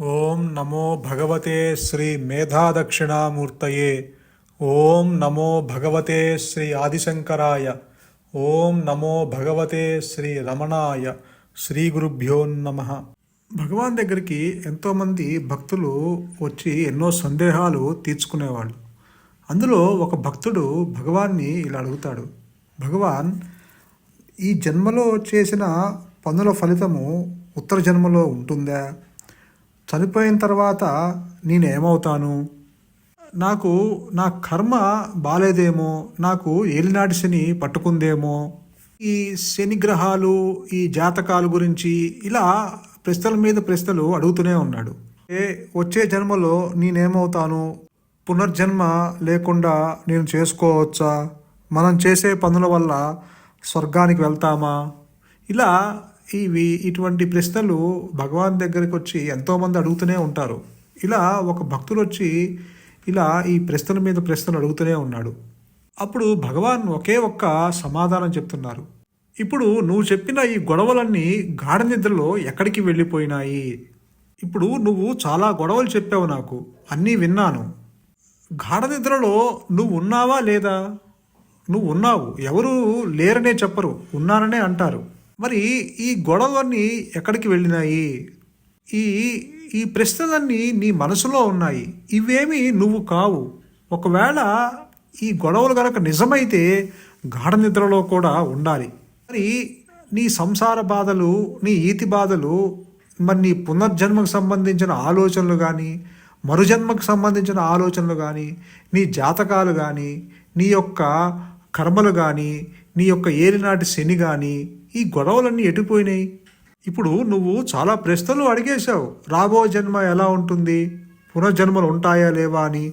ఓం నమో భగవతే శ్రీ మేధాదక్షిణామూర్తయే. ఓం నమో భగవతే శ్రీ ఆదిశంకరాయ. ఓం నమో భగవతే శ్రీ రమణాయ. శ్రీ గురుభ్యో నమ. భగవాన్ దగ్గరికి ఎంతోమంది భక్తులు వచ్చి ఎన్నో సందేహాలు తీర్చుకునేవాళ్ళు. అందులో ఒక భక్తుడు భగవాన్ని ఇలా అడుగుతాడు. భగవాన్ ఈ జన్మలో చేసిన పనుల ఫలితము ఉత్తర జన్మలో ఉంటుందా? చనిపోయిన తర్వాత నేనేమవుతాను? నాకు నా కర్మ బాలేదేమో? నాకు ఏలినాటి శని పట్టుకుందేమో? ఈ శని గ్రహాలు ఈ జాతకాల గురించి ఇలా ప్రశ్నల మీద ప్రశ్నలు అడుగుతూనే ఉన్నాడు. ఏ వచ్చే జన్మలో నేనేమవుతాను? పునర్జన్మ లేకుండా నేను చేసుకోవచ్చా? మనం చేసే పనుల వల్ల స్వర్గానికి వెళ్తామా? ఇలా ఇవి ఇటువంటి ప్రశ్నలు భగవాన్ దగ్గరికి వచ్చి ఎంతోమంది అడుగుతూనే ఉంటారు. ఇలా ఒక భక్తుడు వచ్చి ఇలా ఈ ప్రశ్నల మీద ప్రశ్నలు అడుగుతూనే ఉన్నాడు. అప్పుడు భగవాన్ ఒకే ఒక్క సమాధానం చెప్తున్నారు. ఇప్పుడు నువ్వు చెప్పిన ఈ గొడవలన్నీ గాఢ నిద్రలో ఎక్కడికి వెళ్ళిపోయినాయి? ఇప్పుడు నువ్వు చాలా గొడవలు చెప్పావు నాకు. అన్నీ విన్నాను. గాఢ నిద్రలో నువ్వు ఉన్నావా లేదా? నువ్వు ఉన్నావు. ఎవరు లేరనే చెప్పరు. ఉన్నాననే అంటారు. మరి ఈ గొడవలన్నీ ఎక్కడికి వెళ్ళినాయి? ఈ ఈ ప్రశ్నలన్నీ నీ మనసులో ఉన్నాయి. ఇవేమి నువ్వు కావు. ఒకవేళ ఈ గొడవలు కనుక నిజమైతే గాఢ నిద్రలో కూడా ఉండాలి. మరి నీ సంసార బాధలు నీ ఈతి బాధలు మరి నీ పునర్జన్మకు సంబంధించిన ఆలోచనలు కానీ మరుజన్మకు సంబంధించిన ఆలోచనలు కానీ నీ జాతకాలు కానీ నీ యొక్క కర్మలు కానీ నీ యొక్క ఏలినాటి శని కానీ ఈ గొడవలన్నీ ఎటుపోయినాయి? ఇప్పుడు నువ్వు చాలా ప్రశ్నలు అడిగేశావు. రాబో జన్మ ఎలా ఉంటుంది? పునర్జన్మలు ఉంటాయా లేవా అని.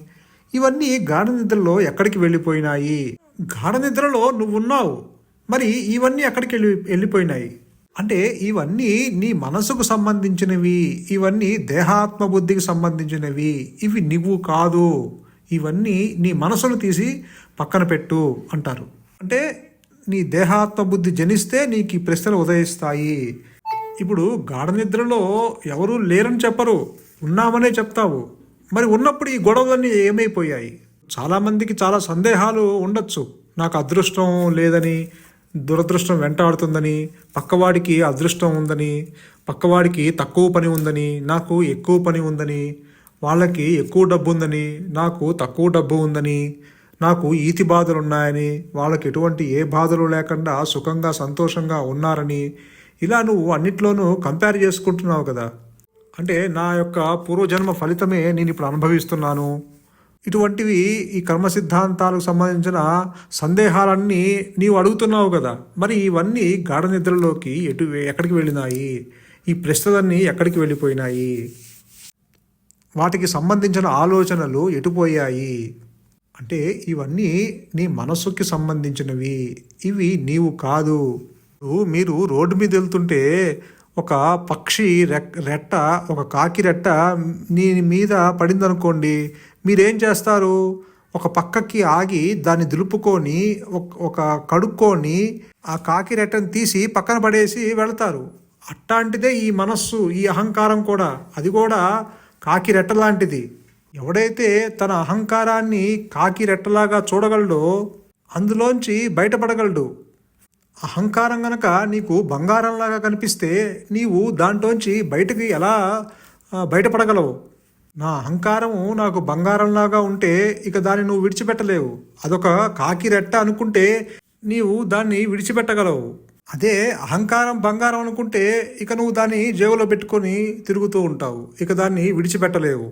ఇవన్నీ గాఢ నిద్రలో ఎక్కడికి వెళ్ళిపోయినాయి? గాఢ నిద్రలో నువ్వున్నావు. మరి ఇవన్నీ ఎక్కడికి వెళ్ళి వెళ్ళిపోయినాయి? అంటే ఇవన్నీ నీ మనసుకు సంబంధించినవి. ఇవన్నీ దేహాత్మ బుద్ధికి సంబంధించినవి. ఇవి నువ్వు కాదు. ఇవన్నీ నీ మనసును తీసి పక్కన పెట్టు అంటారు. అంటే నీ దేహాత్మ బుద్ధి జనిస్తే నీకు ఈ ప్రశ్నలు ఉదయిస్తాయి. ఇప్పుడు గాఢ నిద్రలో ఎవరూ లేరని చెప్పరు. ఉన్నామనే చెప్తావు. మరి ఉన్నప్పుడు ఈ గొడవలన్నీ ఏమైపోయాయి? చాలామందికి చాలా సందేహాలు ఉండొచ్చు. నాకు అదృష్టం లేదని దురదృష్టం వెంటాడుతుందని పక్కవాడికి అదృష్టం ఉందని పక్కవాడికి తక్కువ పని ఉందని నాకు ఎక్కువ పని ఉందని వాళ్ళకి ఎక్కువ డబ్బు ఉందని నాకు తక్కువ డబ్బు ఉందని నాకు ఈతి బాధలు ఉన్నాయని వాళ్ళకి ఎటువంటి ఏ బాధలు లేకుండా సుఖంగా సంతోషంగా ఉన్నారని ఇలా నువ్వు అన్నిట్లోనూ కంపేర్ చేసుకుంటున్నావు కదా. అంటే నా యొక్క పూర్వజన్మ ఫలితమే నేను ఇప్పుడు అనుభవిస్తున్నాను. ఇటువంటివి ఈ కర్మ సిద్ధాంతాలకు సంబంధించిన సందేహాలన్నీ నీవు అడుగుతున్నావు కదా. మరి ఇవన్నీ గాఢ నిద్రలోకి ఎటు ఎక్కడికి వెళ్ళినాయి? ఈ ప్రశ్నలన్నీ ఎక్కడికి వెళ్ళిపోయినాయి? వాటికి సంబంధించిన ఆలోచనలు ఎటుపోయాయి అంటే ఇవన్నీ నీ మనస్సుకి సంబంధించినవి. ఇవి నీవు కాదు. మీరు రోడ్డు మీద వెళ్తుంటే ఒక పక్షి రె రెట్ట ఒక కాకి రెట్ట నీ మీద పడిందనుకోండి మీరేం చేస్తారు? ఒక పక్కకి ఆగి దాన్ని దులుపుకొని ఒక- ఒక కడుక్కొని ఆ కాకి రెట్టను తీసి పక్కన పడేసి వెళ్తారు. అట్లాంటిదే ఈ మనస్సు ఈ అహంకారం కూడా. అది కూడా కాకి రెట్ట లాంటిది. ఎవడైతే తన అహంకారాన్ని కాకి రెట్టలాగా చూడగలడో అందులోంచి బయటపడగలడు. అహంకారం గనక నీకు బంగారంలాగా కనిపిస్తే నీవు దాంట్లోంచి బయటకు ఎలా బయటపడగలవు? నా అహంకారము నాకు బంగారంలాగా ఉంటే ఇక దాన్ని నువ్వు విడిచిపెట్టలేవు. అదొక కాకి రెట్ట అనుకుంటే నీవు దాన్ని విడిచిపెట్టగలవు. అదే అహంకారం బంగారం అనుకుంటే ఇక నువ్వు దాన్ని జేబులో పెట్టుకొని తిరుగుతూ ఉంటావు. ఇక దాన్ని విడిచిపెట్టలేవు.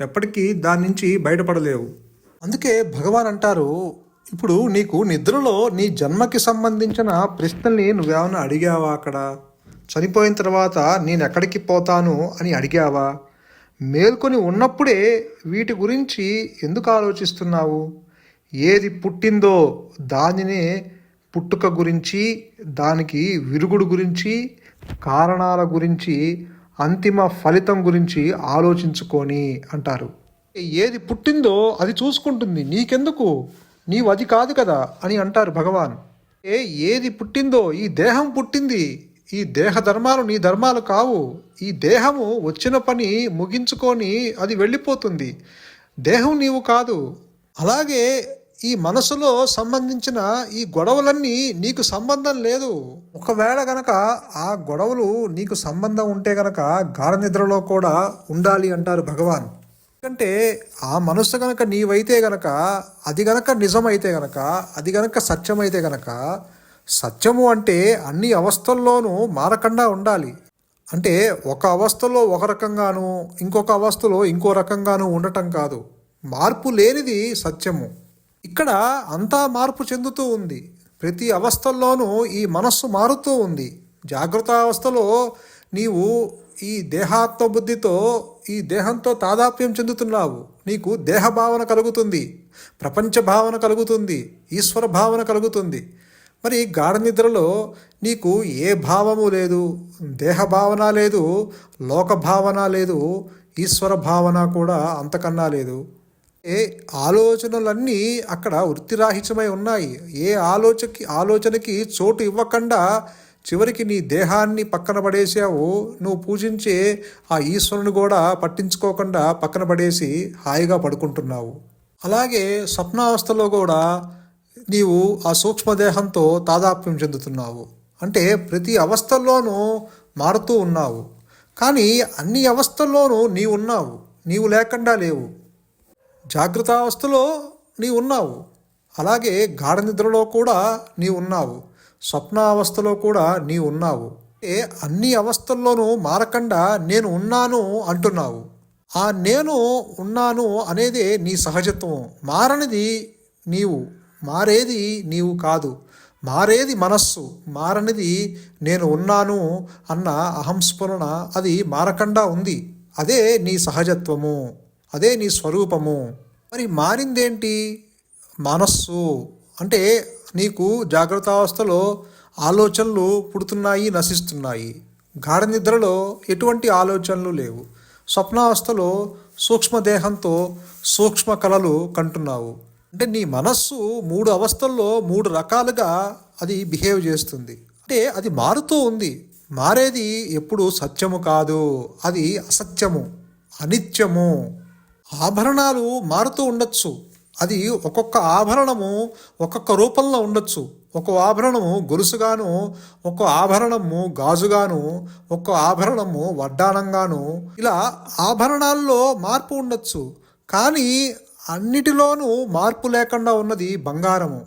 ఎప్పటికీ దాని నుంచి బయటపడలేవు. అందుకే భగవాన్ అంటారు ఇప్పుడు నీకు నిద్రలో నీ జన్మకి సంబంధించిన ప్రశ్నల్ని నువ్వేమైనా అడిగావా అక్కడ? చనిపోయిన తర్వాత నేను ఎక్కడికి పోతాను అని అడిగావా? మేల్కొని ఉన్నప్పుడే వీటి గురించి ఎందుకు ఆలోచిస్తున్నావు? ఏది పుట్టిందో దానినే పుట్టుక గురించి దానికి విరుగుడు గురించి కారణాల గురించి అంతిమ ఫలితం గురించి ఆలోచించుకొని అంటారు. ఏది పుట్టిందో అది చూసుకుంటుంది. నీకెందుకు? నీవు అది కాదు కదా అని అంటారు భగవాన్. ఏ ఏది పుట్టిందో? ఈ దేహం పుట్టింది. ఈ దేహ ధర్మాలు నీ ధర్మాలు కావు. ఈ దేహము వచ్చిన పని ముగించుకొని అది వెళ్ళిపోతుంది. దేహం నీవు కాదు. అలాగే ఈ మనసులో సంబంధించిన ఈ గొడవలన్నీ నీకు సంబంధం లేదు. ఒకవేళ గనక ఆ గొడవలు నీకు సంబంధం ఉంటే గనక గాఢ నిద్రలో కూడా ఉండాలి అంటారు భగవాన్. ఎందుకంటే ఆ మనస్సు గనక నీవైతే గనక అది గనక నిజమైతే గనక అది గనక సత్యమైతే గనక సత్యము అంటే అన్ని అవస్థల్లోనూ మారకుండా ఉండాలి. అంటే ఒక అవస్థలో ఒక రకంగాను ఇంకొక అవస్థలో ఇంకో రకంగాను ఉండటం కాదు. మార్పు లేనిది సత్యము. ఇక్కడ అంతా మార్పు చెందుతూ ఉంది. ప్రతి అవస్థల్లోనూ ఈ మనస్సు మారుతూ ఉంది. జాగ్రత్త అవస్థలో నీవు ఈ దేహాత్మ బుద్ధితో ఈ దేహంతో తాదాప్యం చెందుతున్నావు. నీకు దేహ భావన కలుగుతుంది. ప్రపంచ భావన కలుగుతుంది. ఈశ్వర భావన కలుగుతుంది. మరి గాఢ నిద్రలో నీకు ఏ భావము లేదు? దేహ భావన లేదు లోక భావన లేదు ఈశ్వర భావన కూడా అంతకన్నా లేదు. ఆలోచనలన్నీ అక్కడ వృత్తిరాహిత్యమై ఉన్నాయి. ఏ ఆలోచనకి ఆలోచనకి చోటు ఇవ్వకుండా చివరికి నీ దేహాన్ని పక్కన పడేసావు నువ్వు పూజించే ఆ ఈశ్వరుని కూడా పట్టించుకోకుండా పక్కన పడేసి హాయిగా పడుకుంటున్నావు. అలాగే స్వప్నావస్థలో కూడా నీవు ఆ సూక్ష్మదేహంతో తాదాప్యం చెందుతున్నావు. అంటే ప్రతి అవస్థల్లోనూ మారుతూ ఉన్నావు. కానీ అన్ని అవస్థల్లోనూ నీవు ఉన్నావు. నీవు లేకుండా లేవు. జాగ్రత్తావస్థలో అవస్థలో నీవు ఉన్నావు అలాగే గాఢ నిద్రలో కూడా నీవు ఉన్నావు స్వప్నావస్థలో కూడా నీవు ఉన్నావు ఏ అన్ని అవస్థల్లోనూ మారకుండా నేను ఉన్నాను అంటున్నావు. ఆ నేను ఉన్నాను అనేదే నీ సహజత్వం. మారనిది నీవు. మారేది నీవు కాదు. మారేది మనస్సు. మారనిది నేను ఉన్నాను అన్న అహంస్ఫురణ అది మారకుండా ఉంది. అదే నీ సహజత్వము. అదే నీ స్వరూపము. మరి మారిందేంటి? మనస్సు. అంటే నీకు జాగ్రత్తావస్థలో ఆలోచనలు పుడుతున్నాయి నశిస్తున్నాయి. గాఢ నిద్రలో ఎటువంటి ఆలోచనలు లేవు. స్వప్నావస్థలో సూక్ష్మదేహంతో సూక్ష్మ కళలు కంటున్నావు. అంటే నీ మనస్సు మూడు అవస్థల్లో మూడు రకాలుగా అది బిహేవ్ చేస్తుంది. అంటే అది మారుతూ ఉంది. మారేది ఎప్పుడు సత్యము కాదు. అది అసత్యము. అనిత్యము. ఆభరణాలు మారుతూ ఉండొచ్చు. అది ఒక్కొక్క ఆభరణము ఒక్కొక్క రూపంలో ఉండొచ్చు. ఒక ఆభరణము గొలుసుగాను ఒక ఆభరణము గాజుగాను ఒక ఆభరణము వడ్డానంగాను ఇలా ఆభరణాల్లో మార్పు ఉండొచ్చు. కానీ అన్నిటిలోనూ మార్పు లేకుండా ఉన్నది బంగారము.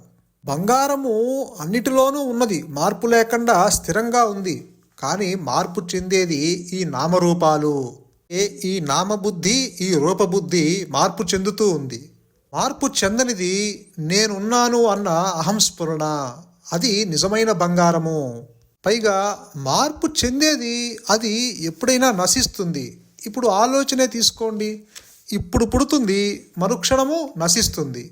బంగారము అన్నిటిలోనూ ఉన్నది మార్పు లేకుండా స్థిరంగా ఉంది. కానీ మార్పు చెందేది ఈ నామరూపాలు. ఈ నామబుద్ధి ఈ రూపబుద్ధి మార్పు చెందుతూ ఉంది. మార్పు చెందనిది నేనున్నాను అన్న అహంస్ఫురణ అది నిజమైన బంగారము. పైగా మార్పు చెందేది అది ఎప్పుడైనా నశిస్తుంది. ఇప్పుడు ఆలోచనే తీసుకోండి. ఇప్పుడు పుడుతుంది మరుక్షణము నశిస్తుంది.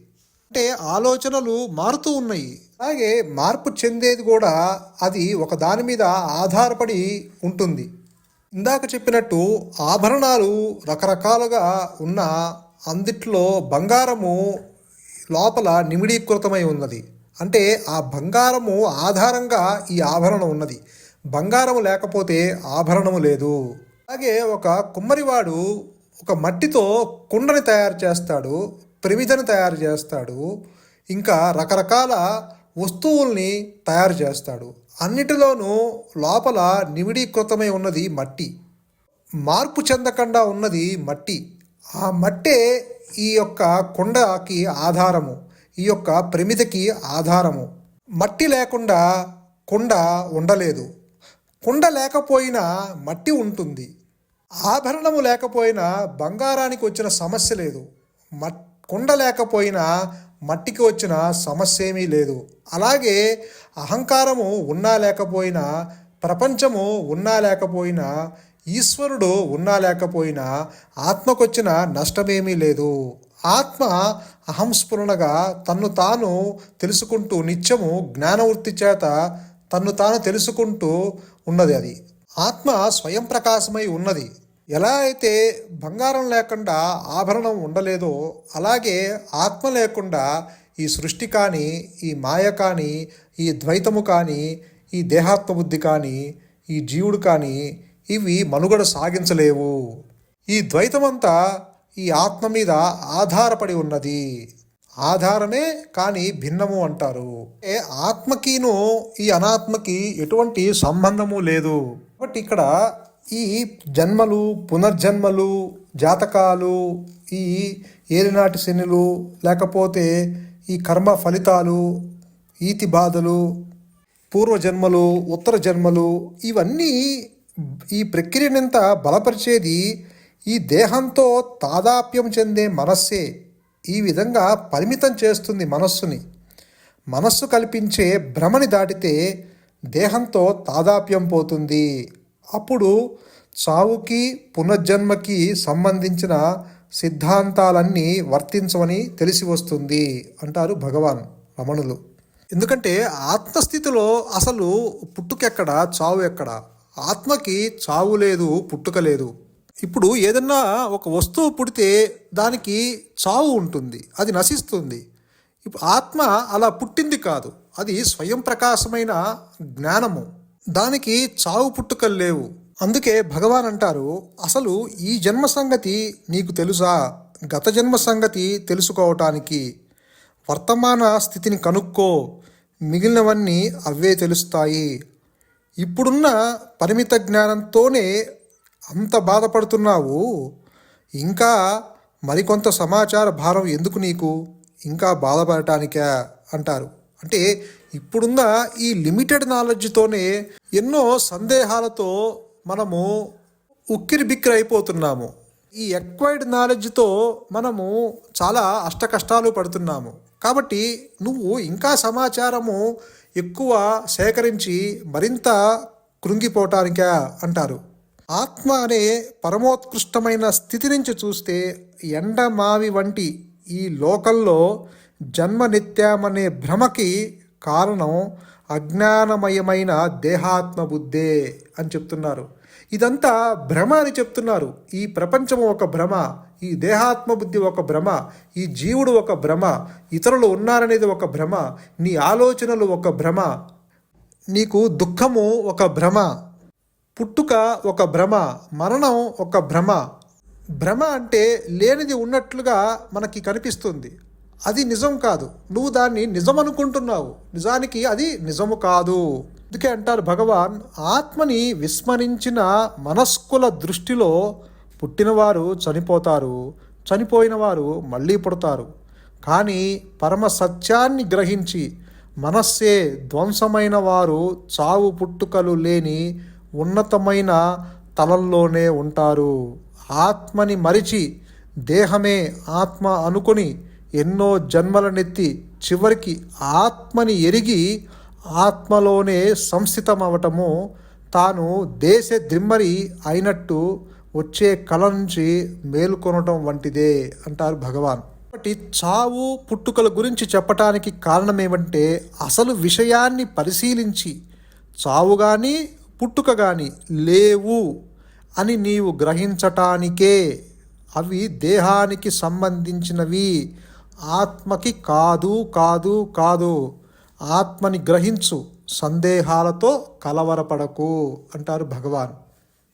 అంటే ఆలోచనలు మారుతూ ఉన్నాయి. అలాగే మార్పు చెందేది కూడా అది ఒక దాని మీద ఆధారపడి ఉంటుంది. ఇందాక చెప్పినట్టు ఆభరణాలు రకరకాలుగా ఉన్న అందిట్లో బంగారము లోపల నిమిడీకృతమై ఉన్నది. అంటే ఆ బంగారము ఆధారంగా ఈ ఆభరణం ఉన్నది. బంగారము లేకపోతే ఆభరణము లేదు. అలాగే ఒక కుమ్మరివాడు ఒక మట్టితో కుండని తయారు చేస్తాడు ప్రమిదను తయారు చేస్తాడు ఇంకా రకరకాల వస్తువుల్ని తయారు చేస్తాడు. అన్నిటిలోనూ లోపల నిమిడీకృతమై ఉన్నది మట్టి. మార్పు చెందకుండా ఉన్నది మట్టి. ఆ మట్టే ఈ యొక్క కుండకి ఆధారము. ఈ యొక్క ప్రమిదకి ఆధారము. మట్టి లేకుండా కుండ ఉండలేదు. కుండ లేకపోయినా మట్టి ఉంటుంది. ఆభరణము లేకపోయినా బంగారానికి వచ్చిన సమస్య లేదు. మట్ కుండ లేకపోయినా మట్టికి వచ్చిన సమస్య ఏమీ లేదు. అలాగే అహంకారము ఉన్నా లేకపోయినా ప్రపంచము ఉన్నా లేకపోయినా ఈశ్వరుడు ఉన్నా లేకపోయినా ఆత్మకొచ్చిన నష్టమేమీ లేదు. ఆత్మ అహంస్ఫురణగా తన్ను తాను తెలుసుకుంటూ నిత్యము జ్ఞానవృత్తి చేత తన్ను తాను తెలుసుకుంటూ ఉన్నది అది. ఆత్మ స్వయం ప్రకాశమై ఉన్నది. ఎలా అయితే బంగారం లేకుండా ఆభరణం ఉండలేదో అలాగే ఆత్మ లేకుండా ఈ సృష్టి కానీ ఈ మాయ కానీ ఈ ద్వైతము కానీ ఈ దేహాత్మబుద్ధి కానీ ఈ జీవుడు కానీ ఇవి మనుగడ సాగించలేవు. ఈ ద్వైతమంతా ఈ ఆత్మ మీద ఆధారపడి ఉన్నది. ఆధారమే కానీ భిన్నము అంటారు. ఏ ఆత్మకిను ఈ అనాత్మకి ఎటువంటి సంబంధము లేదు. కాబట్టి ఇక్కడ ఈ జన్మలు పునర్జన్మలు జాతకాలు ఈ ఏలినాటి శనులు లేకపోతే ఈ కర్మ ఫలితాలు ఈతి బాధలు పూర్వజన్మలు ఉత్తర జన్మలు ఇవన్నీ ఈ ప్రక్రియనంత బలపరిచేది ఈ దేహంతో తాదాప్యం చెందే మనస్సే. ఈ విధంగా పరిమితం చేస్తుంది మనస్సుని. మనస్సు కల్పించే భ్రమని దాటితే దేహంతో తాదాప్యం పోతుంది. అప్పుడు చావుకి పునర్జన్మకి సంబంధించిన సిద్ధాంతాలన్నీ వర్తించవని తెలిసి వస్తుంది అంటారు భగవాన్ రమణులు. ఎందుకంటే ఆత్మస్థితిలో అసలు పుట్టుకెక్కడ చావు ఎక్కడ? ఆత్మకి చావు లేదు పుట్టుక లేదు. ఇప్పుడు ఏదన్నా ఒక వస్తువు పుడితే దానికి చావు ఉంటుంది అది నశిస్తుంది. ఇప్పుడు ఆత్మ అలా పుట్టింది కాదు అది స్వయం ప్రకాశమైన జ్ఞానము. దానికి చావు పుట్టుకలు లేవు. అందుకే భగవాన్ అంటారు అసలు ఈ జన్మ సంగతి నీకు తెలుసా? గత జన్మ సంగతి తెలుసుకోవటానికి. వర్తమాన స్థితిని కనుక్కో మిగిలినవన్నీ అవే తెలుస్తాయి. ఇప్పుడున్న పరిమిత జ్ఞానంతోనే అంత బాధపడుతున్నావు. ఇంకా మరికొంత సమాచార భారం ఎందుకు నీకు? ఇంకా బాధపడటానికా? అంటారు. అంటే ఇప్పుడున్న ఈ లిమిటెడ్ నాలెడ్జ్తోనే ఎన్నో సందేహాలతో మనము ఉక్కిరి బిక్కిరి అయిపోతున్నాము ఈ ఎక్వైర్డ్ నాలెడ్జ్తో మనము చాలా అష్ట కష్టాలు పడుతున్నాము. కాబట్టి నువ్వు ఇంకా సమాచారము ఎక్కువ సేకరించి మరింత కృంగిపోవటానికా అంటారు. ఆత్మ అనే పరమోత్కృష్టమైన స్థితి నుంచి చూస్తే ఎండమావి వంటి ఈ లోకంలో జన్మనిత్యమనే భ్రమకి కారణం అజ్ఞానమయమైన దేహాత్మ బుద్ధే అని చెప్తున్నారు. ఇదంతా భ్రమ అని చెప్తున్నారు. ఈ ప్రపంచం ఒక భ్రమ ఈ దేహాత్మ బుద్ధి ఒక భ్రమ ఈ జీవుడు ఒక భ్రమ ఇతరులు ఉన్నారనేది ఒక భ్రమ నీ ఆలోచనలు ఒక భ్రమ నీకు దుఃఖము ఒక భ్రమ పుట్టుక ఒక భ్రమ మరణం ఒక భ్రమ. భ్రమ అంటే లేనిది ఉన్నట్లుగా మనకి కనిపిస్తుంది. అది నిజం కాదు. నువ్వు దాన్ని నిజం అనుకుంటున్నావు నిజానికి అది నిజము కాదు. అందుకే అంటారు భగవాన్ ఆత్మని విస్మరించిన మనస్కుల దృష్టిలో పుట్టినవారు చనిపోతారు. చనిపోయిన వారు మళ్ళీ పుడతారు. కానీ పరమ సత్యాన్ని గ్రహించి మనస్సే ధ్వంసమైన వారు చావు పుట్టుకలు లేని ఉన్నతమైన తలంలోనే ఉంటారు. ఆత్మని మరిచి దేహమే ఆత్మ అనుకొని ఎన్నో జన్మలనెత్తి చివరికి ఆత్మని ఎరిగి ఆత్మలోనే సంస్థితమవటము తాను దేశ దిమ్మరి అయినట్టు వచ్చే కళ నుంచి మేలుకొనటం వంటిదే అంటారు భగవాన్. కాబట్టి చావు పుట్టుకల గురించి చెప్పటానికి కారణం ఏమంటే అసలు విషయాన్ని పరిశీలించి చావు కానీ పుట్టుక కానీ లేవు అని నీవు గ్రహించటానికే అవి దేహానికి సంబంధించినవి ఆత్మకి కాదు కాదు కాదు. ఆత్మని గ్రహించు. సందేహాలతో కలవరపడకు అంటారు భగవాన్.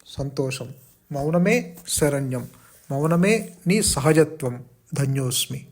సంతోషం. మౌనమే శరణ్యం. మౌనమే నీ సహజత్వం. ధన్యోస్మి.